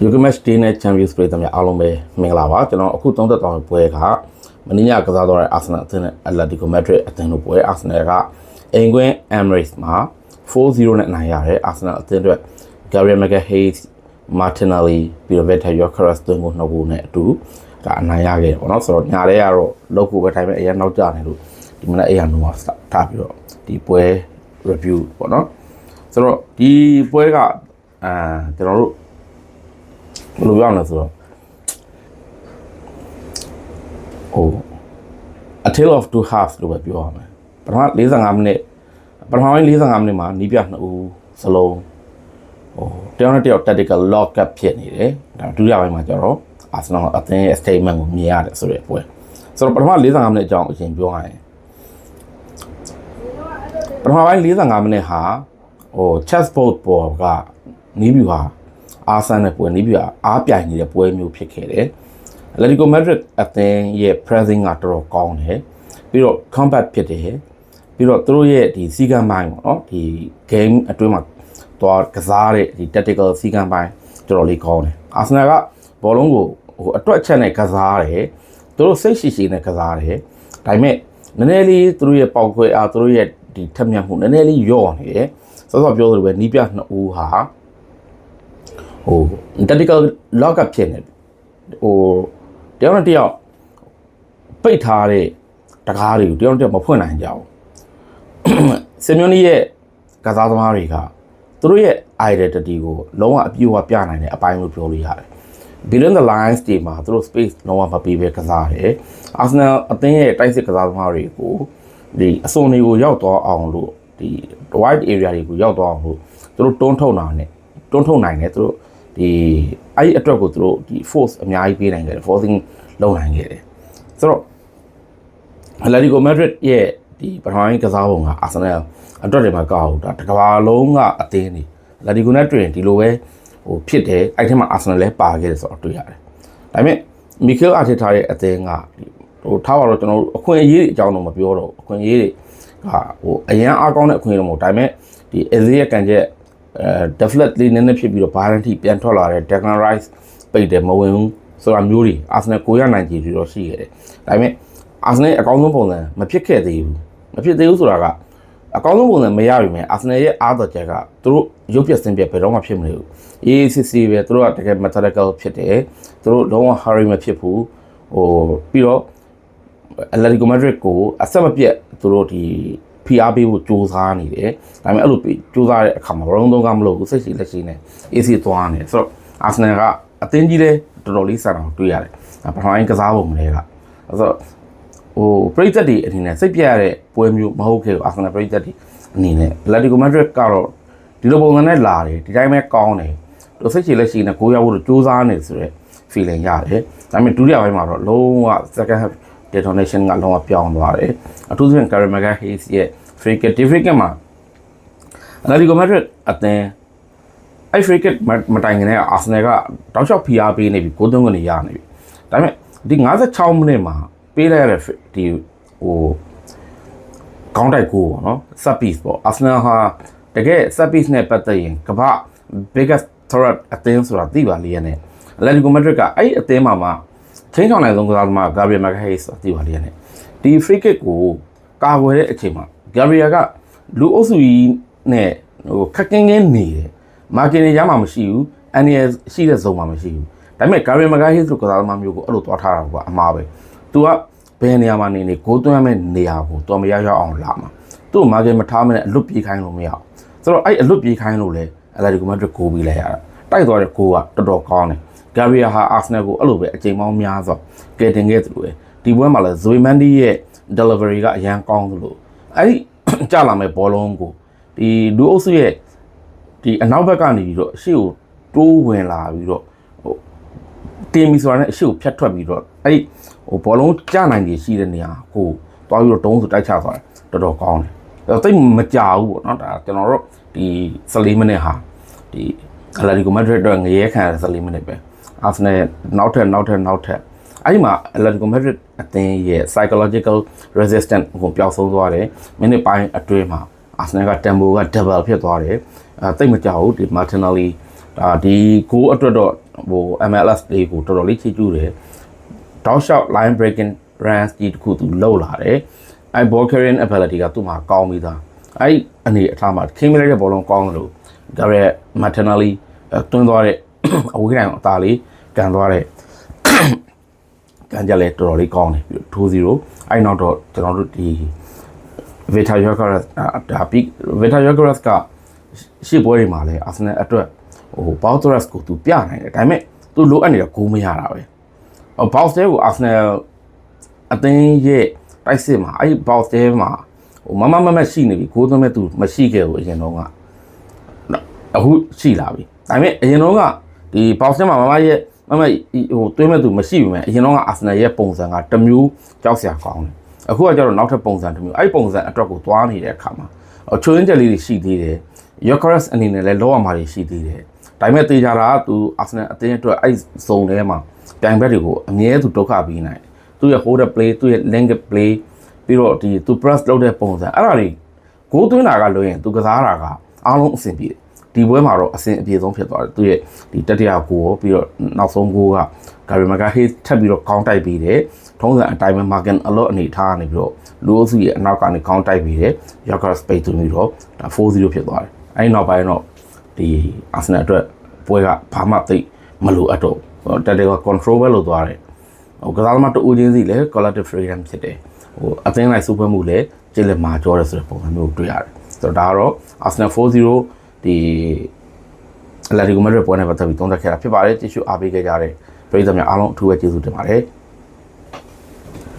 Yogemesh Day နဲ့ Champions ပြည်သူများအားလုံးပဲမင်္ဂလာပါကျွန်တော်အခုသုံးသက်တော်ပွဲကမင်းညကစားတော့တဲ့ Arsenal အသင်းနဲ့ Atletico Madrid အသင်းတို့ပွဲ Arsenal ကအိမ်ကွင်း Emirates မှာ4-0နဲ့နိုင်ရတယ် Arsenal အသင်းအတွက် Gabriel Magalhaes Martinelli ပြီးတော့ Veta Gyökeres သွင်းကိုနှစ်ခုနဲ့အတူဒါအနိုင်ရခဲ့တယ်ပေါ့နော်ဆိုတော့ညာထဲကတော့လောက်ကိုပဲထိုင်မဲ့အရင်နောက်ကျနေလို့ဒီမနက်အေးရနိုးမှာထားပြီးတော့ဒီပွဲ review ပေါ့နော်ဆိုတော့ဒီပွဲကအာကျွန်တော်တို့ ဘယ်လိုပြောရမလဲဆိုတော့ဟို a tale of two halves လို့ပဲပြောရမယ်ပထမ45မိနစ်ပထမပိုင်း45မိနစ်မှာနီးပြနှစ်ဦးစလုံးဟိုတယောက်နဲ့တယောက် tactical lock up ဖြစ်နေတယ်ဒါဒုတိယပိုင်းမှာကျတော့ Arsenal အသင်းရဲ့ statement ကိုမြင်ရတယ်ဆိုတဲ့ပွဲဆိုတော့ပထမ45မိနစ်အကြောင်းအရင်ပြောရရင်ပထမပိုင်း45မိနစ်ဟာဟို chessboard ပေါ်ကနီးဗျူဟာ အားဆန်းတဲ့ပွဲနီးဗျူဟာအားပြိုင်နေတဲ့ပွဲမျိုးဖြစ်ခဲ့တယ်။ Atletico Madrid အသင်းရဲ့ pressing ကတော်တော်ကောင်းတယ်။ပြီးတော့ combat ဖြစ်တယ်။ပြီးတော့သူတို့ရဲ့ဒီစီကံပိုင်းပေါ့နော်ဒီ game အတွင်းမှာသွားကစားတဲ့ဒီ tactical စီကံပိုင်းတော်တော်လေးကောင်းတယ်။ Arsenal ကဘောလုံးကိုဟိုအတွက်ချက်နဲ့ကစားတယ်။သူတို့စိတ်ရှိရှိနဲ့ကစားတယ်။ဒါပေမဲ့နည်းနည်းလေးသူတို့ရဲ့ပေါက်ခွဲအားသူတို့ရဲ့ဒီထက်မြက်မှုနည်းနည်းလေးယော့နေတယ်။စောစောပြောသလိုပဲနီးပြနှစ်ဦးဟာ ဟို tactical lock up ဖြစ်နေဟိုတယောက်နဲ့တယောက်ပိတ်ထားတဲ့တကားတွေကိုတယောက်နဲ့တယောက်မဖွင့်နိုင်ကြဘူးစင်မြွန်နီရဲ့ကစားသမားတွေကသူတို့ရဲ့ identity ကိုလုံးဝအပြည့်အဝပြနိုင်တဲ့အပိုင်းလို့ပြောလို့ရတယ် Beyond the lines တွေမှာသူတို့ space လုံးဝမပေးဘဲကစားတယ်။ Arsenal အသင်းရဲ့တိုက်စစ်ကစားသမားတွေကိုဒီအစွန်တွေကိုရောက်သွားအောင်လို့ဒီ wide area တွေကိုရောက်သွားအောင်လို့သူတို့တွန်းထုတ်တာနဲ့တွန်းထုတ်နိုင်တယ်သူတို့ ဒီအဲ့ဒီအတွက်ကိုသူတို့ဒီ force အများကြီးပေးနိုင်ခဲ့တယ် forcing လုပ်နိုင်ခဲ့တယ်။ဆိုတော့ Atletico Madrid ရဲ့ဒီပထမပိုင်းကစားပုံက Arsenal အတွက်တွေမှာကောက်ဟုတ်တာတစ်ကမ္ဘာလုံးကအသင်းတွေ Atletico နဲ့တွေ့ရင်ဒီလိုပဲဟိုဖြစ်တယ်အဲ့ထဲမှာ Arsenal လည်းပါခဲ့တယ်ဆိုတော့တွေ့ရတယ်။ဒါပေမဲ့ Mikel Arteta ရဲ့အသင်းကဟိုထားပါတော့ကျွန်တော်တို့အခွင့်အရေးတွေအကြောင်းတော့မပြောတော့အခွင့်အရေးတွေကဟိုအရန်အားကောင်းတဲ့အခွင့်အရေးတော့မဟုတ်ဒါပေမဲ့ဒီ Eze ရဲ့ကန်ချက် အဲ definitely နည်းနည်းဖြစ်ပြီးတော့ Bayern ထိပြန်ထွက်လာတဲ့ Declan Rice ပိတ်တယ်မဝင်ဘူးဆိုတာမျိုးတွေ Arsenal ကိုရနိုင်ကြည်ပြီးတော့ရှိခဲ့တယ်။ဒါပေမဲ့ Arsenal အကောင်းဆုံးပုံစံမဖြစ်ခဲ့သေးဘူး။မဖြစ်သေးဘူးဆိုတာကအကောင်းဆုံးပုံစံမရပြီမဲ့ Arsenal ရဲ့အားတော်ချက်ကသူတို့ရုပ်ပြစင်ပြဘယ်တော့မှဖြစ်မနေဘူး။ AACC ပဲသူတို့ကတကယ် methodical ဖြစ်တယ်။သူတို့လုံးဝ hurry မဖြစ်ဘူး။ဟိုပြီးတော့ Atletico Madrid ကိုအဆက်မပြတ်သူတို့ဒီ PR ပေးဖို့စူးစမ်းနေတယ်။ဒါပေမဲ့အဲ့လိုစူးစမ်းတဲ့အခါမှာဘလုံးသုံးကမလို့စိတ်ရှိလက်ရှိနဲ့ AC သွားနေဆိုတော့ Arsenal ကအသင်းကြီးလည်းတော်တော်လေးစံအောင်တွေ့ရတယ်။ပထမပိုင်းကစားပုံတွေကဆိုတော့ဟိုပရိသတ်တွေအနေနဲ့စိတ်ပြရတဲ့ပွဲမျိုးမဟုတ်ခဲ့ဘူး Arsenal ပရိသတ်တွေအနေနဲ့ Atletico Madrid ကတော့ဒီလိုပုံစံနဲ့လာတယ်ဒီတိုင်းပဲကောင်းတယ်သူစိတ်ရှိလက်ရှိနဲ့ကိုးရောက်ဖို့စူးစမ်းနေဆိုတော့ feeling ရတယ်။ဒါပေမဲ့ဒုတိယပိုင်းမှာတော့လုံးဝ second half detonation ကလုံးဝပြောင်းသွားတယ်အထူးသဖြင့် Karen Hayes ရဲ့ free kick ဒီ free kick မှာ Atletico Madrid အသင်းအဲ့ free kick မတိုင်ခင်က Arsenal ကတောက်လျှောက် PR ပေးနေပြီကိုးသွင်းကနေရနေပြီဒါပေမဲ့ဒီ56မိနစ်မှာပေးလိုက်ရတဲ့ဒီဟိုကောင်းတိုက်ကိုပေါ့နော် set piece ပေါ့ Arsenal ဟာတကယ် set piece နဲ့ပတ်သက်ရင်ကမ္ဘာ biggest threat အသင်းဆိုတာသိပါလိမ့်ရဲ့ Atletico Madrid ကအဲ့အသင်းမှာမှာ ချင်းချောင်းနိုင်ဆုံးကစားသမား Gabriel Magalhaes ဆိုတာသိပါလိမ့်ရဲ့ဒီ free kick ကိုကာကွယ်တဲ့အချိန်မှာ Gabriel ကလူအုပ်စုကြီးနဲ့ဟိုခက်ကင်းကင်းနေတယ်မာကင်နေရမှာမရှိဘူးအန်နီယရှိတဲ့ဇုံမှာမရှိဘူးဒါပေမဲ့ Gabriel Magalhaes လို့ကစားသမားမျိုးကိုအဲ့လိုသွားထားတာကအမှားပဲ तू ကဘယ်နေရာမှာနေနေဂိုးသွင်းမဲ့နေရာကိုတော်မရရောက်အောင်လာမှာသူ့မာကင်မထားမနဲ့အလွတ်ပြေးခိုင်းလို့မရအောင်ဆိုတော့အဲ့အလွတ်ပြေးခိုင်းလို့လဲအလာဒီကိုမက်ဒရစ်ကိုပြီးလဲရတာတိုက်သွားတဲ့ကိုကတော်တော်ကောင်းတယ် ဂါရီယာဟာအာဆနယ်ကိုအဲ့လိုပဲအချိန်ပေါင်းများစွာကယ်တင်ခဲ့သလိုပဲဒီပွဲမှာလည်းဇွေမန်ဒီရဲ့ delivery ကအရန်ကောင်းသလိုအဲ့ဒီကြလာမဲ့ဘောလုံးကိုဒီလူအုပ်စုရဲ့ဒီအနောက်ဘက်ကနေပြီးတော့အရှိကိုတိုးဝင်လာပြီးတော့ဟိုတင်ပြီးဆိုတာနဲ့အရှိကိုဖြတ်ထွက်ပြီးတော့အဲ့ဒီဟိုဘောလုံးကျနိုင်ကြီးရှိတဲ့နေရာကိုတွားပြီးတော့တုံးဆိုတိုက်ချသွားတယ်တော်တော်ကောင်းတယ်အဲ့တော့တိတ်မကြောက်ဘူးပေါ့နော်ဒါကျွန်တော်တို့ဒီ14မိနစ်ဟာဒီ Atletico Madrid တော့ငရဲခံရ14မိနစ်ပဲ Arsenal နောက်ထပ်နောက်ထပ်နောက်ထပ်အဲ့ဒီမှာ Atletico Madrid အသင်းရဲ့ psychological resistance ကိုပျောက်ဆုံးသွားတယ်မိနစ်ပိုင်းအတွင်းမှာ Arsenal က tempo က double ဖြစ်သွားတယ်အဲတိတ်မကြောက်ဘူးဒီ Martinelli ဒါဒီ goal အတွက်တော့ဟဟို MLS လေးကိုတော်တော်လေးချီးကျူးတယ်တောက်လျှောက် line breaking runs ကြီးတစ်ခုသူလောက်လာတယ်အဲ ball carrying ability ကသူ့မှာကောင်းပြီးသားအဲ့အနေအထားမှာခင်းမလိုက်တဲ့ဘောလုံးကောင်းတယ်လို့ Gareth Martinelli တွန်းသွားတဲ့အဝေးတိုင်းအသားလေး ကန်သွားတဲ့ကန်ကြလဲတော်တော်လေးကောင်းတယ်ပြီးထိုးစီရိုအဲ့နောက်တော့ကျွန်တော်တို့ဒီ Vita Yokeres ဒါပြီး Vita Yokeres ကရှေ့ပွဲတွေမှာလဲ Arsenal အတွက်ဟို Boutros ကိုသူပြနိုင်တယ်ဒါပေမဲ့သူလိုအပ်နေတဲ့ဂိုးမရတာပဲဟို Boutros ကို Arsenal အသင်းရဲ့တိုက်စစ်မှာအဲ့ Boutros မှာဟိုမမမမရှိနေပြီဂိုးသွင်းမဲ့သူမရှိခဲ့ဘူးအရင်တော့ကအခုရှိလာပြီဒါပေမဲ့အရင်တော့ကဒီ Boutros မှာမမရဲ့ မမဟိုသွင်းမဲ့သူမရှိပြီမဲ့အရင်တော့က Arsenal ရဲ့ပုံစံကတစ်မျိုးကြောက်စရာကောင်းတယ်အခုကကျတော့နောက်ထပ်ပုံစံတစ်မျိုးအဲ့ပုံစံအတွက်ကိုသွားနေတဲ့အခါမှာဟိုချိုးရင်းချက်လေးတွေရှိသေးတယ် Yokeres အနေနဲ့လည်းလောရမှာတွေရှိသေးတယ်ဒါပေမဲ့တေချာတာကသူ Arsenal အသင်းအတွက်အဲ့ဇုံထဲမှာပြိုင်ဘက်တွေကိုအမြဲသူဒုက္ခပေးနိုင်တယ်သူရဲ့ hold up play သူရဲ့ link play ပြီးတော့ဒီသူ press လုပ်တဲ့ပုံစံအဲ့ဒါတွေဂိုးသွင်းတာကလွှဲရင်သူကစားတာကအားလုံးအဆင်ပြေတယ် ဒီပွဲမှာတော့အဆင်အပြေဆုံးဖြစ်သွားတယ်သူရဲ့ဒီတတိယဂိုးရောပြီးတော့နောက်ဆုံးဂိုးကဂါရီမကာဟေးထပ်ပြီးတော့ကောင်းတိုက်ပြီးတယ်ထုံးစံအတိုင်းပဲ margin အလော့အနေထားကနေပြီးတော့လူအုပ်စုရဲ့အနောက်ကနေကောင်းတိုက်ပြီးတယ် Yoker space သွင်းပြီးတော့ဒါ4-0ဖြစ်သွားတယ်အဲ့ဒီနောက်ပိုင်းတော့ဒီ Arsenal အတွက်ပွဲကဘာမှသိပ်မလိုအပ်တော့ဘူးတက်တယ်က control ပဲလုပ်သွားတယ်ဟိုကစားသမားတူဦးချင်းစီလည်း collective freedom ဖြစ်တယ်ဟိုအသင်းလိုက်စုဖွဲ့မှုလည်းကျစ်လက်မှာကြောတယ်ဆိုတဲ့ပုံစံမျိုးတွေ့ရတယ်ဆိုတော့ဒါကတော့ Arsenal 4-0 ဒီ Atletico Madrid ပွဲနဲ့ပတ်သက်ပြီးသုံးသပ်ခဲ့တာဖြစ်ပါတယ်ကြည့်ရှုအားပေးခဲ့ကြတဲ့ပရိသတ်များအားလုံးအထူးပဲကျေးဇူးတင်ပါတယ်